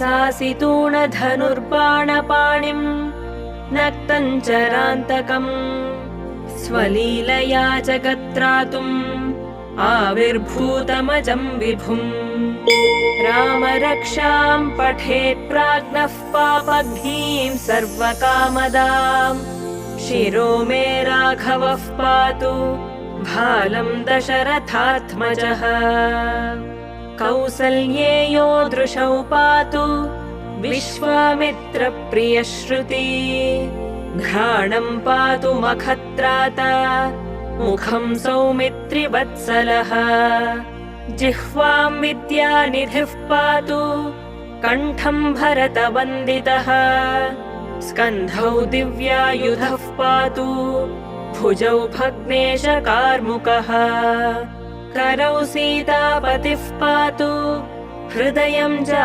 शासितूणधनुर्बाणपाणिम् नक्तञ्चरान्तकम् स्वलीलया जगत्रातुम् आविर्भूतमजम् विभुम्। रामरक्षाम् पठेत् प्राज्ञः पापघ्नीम् सर्वकामदाम् शिरो मे राघवः पातु भालम् दशरथात्मजः कौसल्येयो दृशौ पातु विश्वामित्रप्रियश्रुति। घ्राणम् पातु मखत्राता मुखम् सौमित्रिवत्सलः। जिह्वाम् विद्यानिधिः पातु कण्ठम् भरतवन्दितः। स्कन्धौ दिव्यायुधः पातु भुजौ भग्नेशकार्मुकः करौ सीतापतिः पातु हृदयम् जा